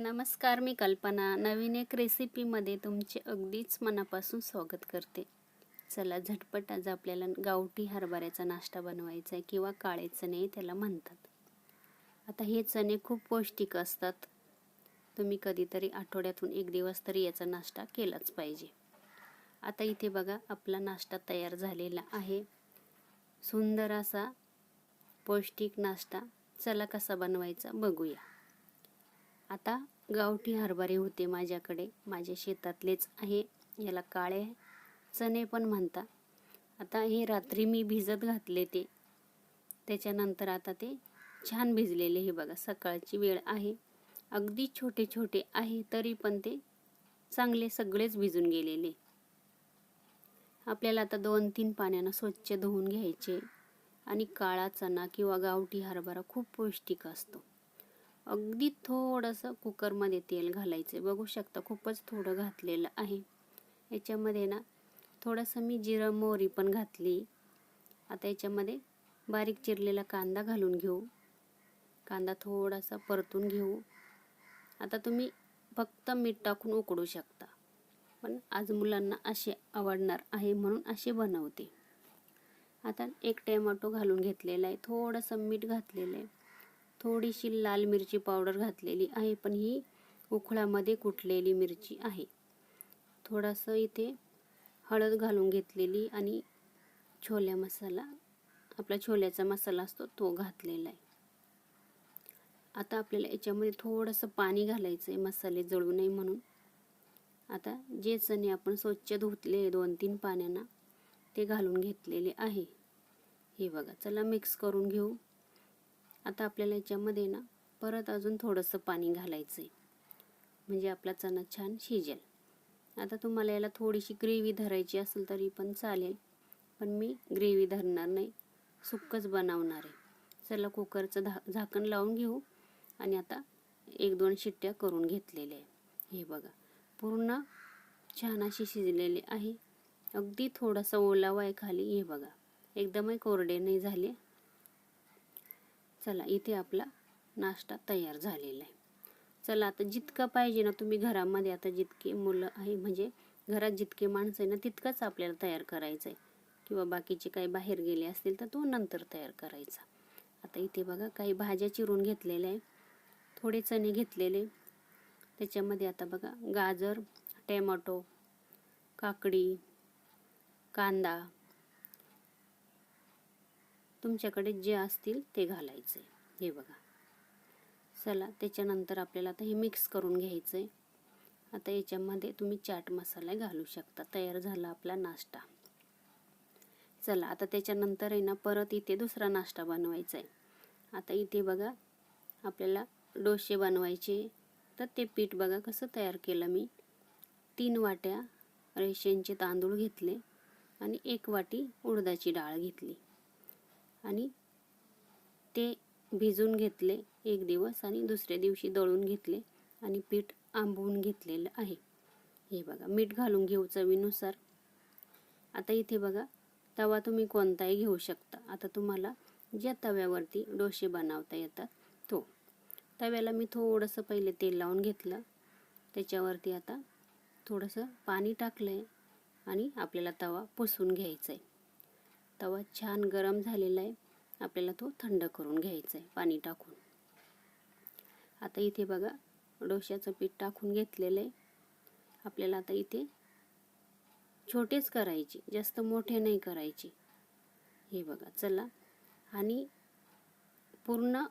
नमस्कार मी कल्पना. नवीन एक रेसिपीमध्ये तुमचे अगदीच मनापासून स्वागत करते. चला झटपट आज आपल्याला गावठी हरभऱ्याचा नाश्ता बनवायचा आहे किंवा काळे चणे त्याला म्हणतात. आता हे चणे खूप पौष्टिक असतात. तुम्ही कधीतरी आठवड्यातून एक दिवस तरी याचा नाश्ता केलाच पाहिजे. आता इथे बघा आपला नाश्ता तयार झालेला आहे. सुंदर असा पौष्टिक नाश्ता. चला कसा बनवायचा बघूया. आता गावठी हरभरे होते माझ्याकडे. माझ्या शेतातलेच आहे. याला काळे चणे पण म्हणतात. आता हे रात्री मी भिजत घातले ते. त्याच्यानंतर आता ते छान भिजलेले हे बघा सकाळची वेळ आहे. अगदी छोटे छोटे आहे तरी पण ते चांगले सगळेच भिजून गेलेले. आपल्याला आता दोन तीन पाण्यानं स्वच्छ धुवून घ्यायचे. आणि काळा चणा किंवा गावठी हरभरा खूप पौष्टिक असतो. अगदी थोडंसं कुकरमध्ये तेल घालायचं. बघू शकता खूपच थोडं घातलेलं आहे. याच्यामध्ये ना थोडंसं मी जिरं मोहरी पण घातली. आता याच्यामध्ये बारीक चिरलेला कांदा घालून घेऊ. कांदा थोडासा परतून घेऊ. आता तुम्ही फक्त मीठ टाकून उकडू शकता. पण आज मुलांना असे आवडणार आहे म्हणून असे बनवते. आता एक टॅमॅटो घालून घेतलेला आहे. थोडंसं मीठ घातलेलं आहे. थोडीशी लाल मिरची पावडर घातलेली आहे पण ही उखळामध्ये कुटलेली मिरची आहे. थोडंसं इथे हळद घालून घेतलेली आणि छोल्या मसाला आपला छोल्याचा मसाला असतो तो घातलेला आहे. आता आपल्याला याच्यामध्ये थोडंसं पाणी घालायचं आहे मसाले जळू नये म्हणून. आता जे चणे आपण स्वच्छ धुतले दोन तीन पाण्यानं ते घालून घेतलेले आहे. हे बघा चला मिक्स करून घेऊ. आता आपल्याला याच्यामध्ये ना परत अजून थोडंसं पाणी घालायचं आहे म्हणजे आपला चणा छान शिजेल. आता तुम्हाला याला थोडीशी ग्रेव्ही धरायची असेल तरी पण चालेल. पण मी ग्रेव्ही धरणार नाही. सुक्कच बनवणार आहे. चला कुकरचं धा झाकण लावून घेऊ. आणि आता एक दोन शिट्ट्या करून घेतलेल्या आहे हे बघा. पूर्ण छान अशी शिजलेली आहे. अगदी थोडासा ओलावा आहे खाली. हे बघा. एकदमही कोरडे नाही झाले. चला इथे आपला नाश्ता तयार झालेला आहे. चला आता जितका पाहिजे ना तुम्ही घरामध्ये आता जितके मुलं आहे म्हणजे घरात जितके माणसं आहे ना तितकंच आपल्याला तयार करायचं आहे किंवा बाकीचे काही बाहेर गेले असतील तर तो नंतर तयार करायचा. आता इथे बघा काही भाज्या चिरून घेतलेल्या आहे. थोडे चणे घेतलेले. त्याच्यामध्ये आता बघा गाजर टॅमॅटो काकडी कांदा तुमच्याकडे जे असतील ते घालायचे. हे बघा. चला त्याच्यानंतर आपल्याला आता हे मिक्स करून घ्यायचं आहे आता याच्यामध्ये तुम्ही चाट मसाला घालू शकता. तयार झाला आपला नाश्ता. चला आता त्याच्यानंतर आहे ना परत इथे दुसरा नाश्ता बनवायचा आहे आता इथे बघा आपल्याला डोसे बनवायचे. तर ते पीठ बघा कसं तयार केलं मी. तीन वाट्या रेशनचे तांदूळ घेतले आणि एक वाटी उडदाची डाळ घेतली. आणि ते भिजून घेतले एक दिवस आणि दुसऱ्या दिवशी दळून घेतले आणि पीठ आंबवून घेतलेलं आहे. हे बघा मीठ घालून घेऊ चवीनुसार. आता इथे बघा तवा तुम्ही कोणताही घेऊ शकता. आता तुम्हाला ज्या तव्यावरती डोसे बनवता येतात तो. तव्याला मी थोडंसं पहिले तेल लावून घेतलं. त्याच्यावरती आता थोडंसं पाणी टाकलं आहे आणि आपल्याला तवा पुसून घ्यायचा आहे तवा छान गरम झालेला आहे. आपल्याला तो थंड करून घ्यायचा आहे पाणी टाकून. आता इथे बघा डोश्याचं पीठ टाकून घेतलेलं आहे. आपल्याला आता इथे छोटेच करायचे जास्त मोठे नाही करायचे. हे बघा चला. आणि पूर्ण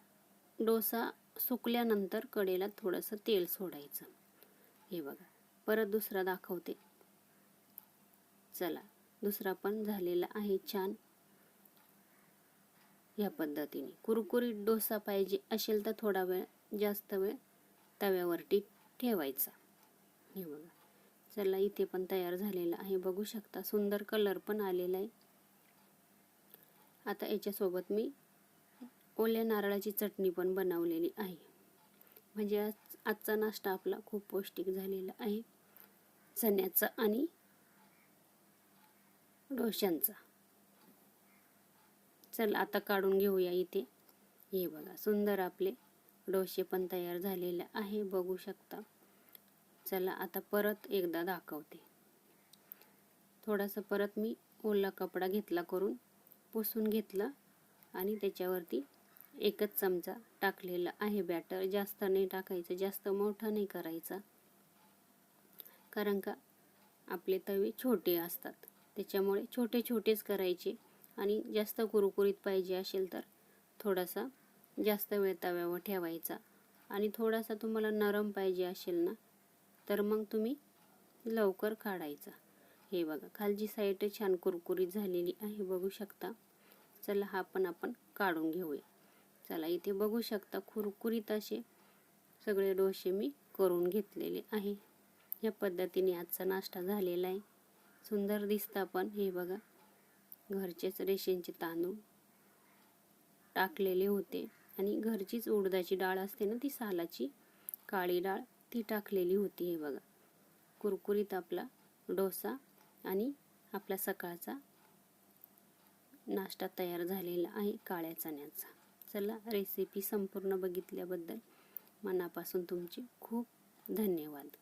डोसा सुकल्यानंतर कडेला थोडंसं तेल सोडायचं. हे बघा परत दुसरा दाखवते. चला. दुसरा पण झालेला आहे छान. या पद्धतीने. कुरकुरीत डोसा पाहिजे असेल तर थोडा वेळ जास्त वेळ तव्यावरती ठेवायचा. हे बघा. चला इथे पण तयार झालेला आहे. बघू शकता सुंदर कलर पण आलेला आहे. आता याच्यासोबत मी ओल्या नारळाची चटणी पण बनवलेली आहे. म्हणजे आज आजचा नाश्ता आपला खूप पौष्टिक झालेला आहे. चण्याचा आणि डोशांचा चल आता काढून घेऊया इथे. हे बघा सुंदर आपले डोसे पण तयार झालेले आहे बघू शकता. चला आता परत एकदा दाखवते. थोडासा परत मी ओला कपडा घेतला करून पुसून घेतला आणि त्याच्यावरती एकच चमचा टाकलेला आहे बॅटर जास्त नाही टाकायचं जास्त मोठा नाही करायचा. कारण का आपले तवे छोटे असतात. त्याच्यामुळे छोटे छोटेच करायचे आणि जास्त कुरकुरीत पाहिजे असेल तर थोडासा जास्त वेळ तव्यावर ठेवायचा. आणि थोडासा तुम्हाला नरम पाहिजे असेल ना तर मग तुम्ही लवकर काढायचा. हे बघा खालची साईड छान कुरकुरीत झालेली आहे बघू शकता. चला हा पण आपण काढून घेऊया. चला इथे बघू शकता कुरकुरीत असे सगळे डोसे मी करून घेतलेले आहे. या पद्धतीने आजचा नाश्ता झालेला आहे. सुंदर दिसतं पण. हे बघा. घरचेच रेशनचे तांदूळ टाकलेले होते. आणि घरचीच उडदाची डाळ असते ना ती सालाची काळी डाळ ती टाकलेली होती. हे बघा. कुरकुरीत आपला डोसा आणि आपला सकाळचा नाश्ता तयार झालेला आहे काळ्या चण्याचा. चला रेसिपी संपूर्ण बघितल्याबद्दल मनापासून तुमचे खूप धन्यवाद.